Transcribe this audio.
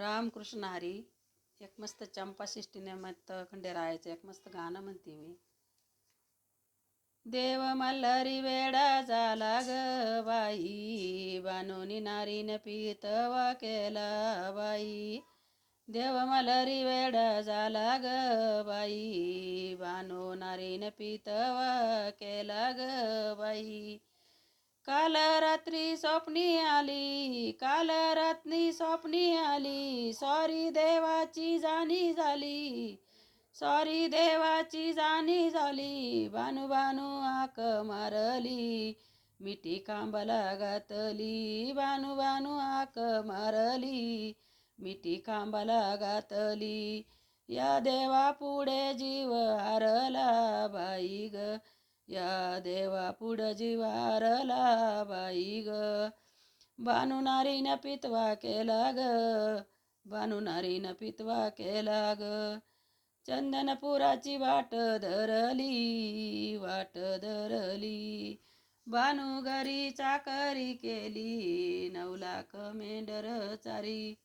रामकृष्ण हरी एक मस्त चंपा शिष्टीने मत खंडेरायाचं एक मस्त गाणं म्हणते मी. देव मल्हारी वेडा झाला ग बाई बानोनी नारीन पितवा केला बाई. देव मल्हारी वेडा झाला ग बाई बानो नारीन पितवा केला ग बाई. काल रात्री स्वप्नी आली काल रात्री स्वप्नी आली सॉरी देवाची जाणी झाली सॉरी देवाची जाणी झाली बानू बानू आक मारली मिठी कांबला घातली बानू बानू आक मारली मिठी खांबाला घातली या देवा पुढे जीव हारला. या देवा पुढं जीवारला बाई ग. बानू नारीनं पितवा केला ग. बानू नारीनं पितवा केला ग. चंदनपुराची वाट धरली वाट धरली. बानू घरी चाकरी केली नऊ लाख मेंढर चारी.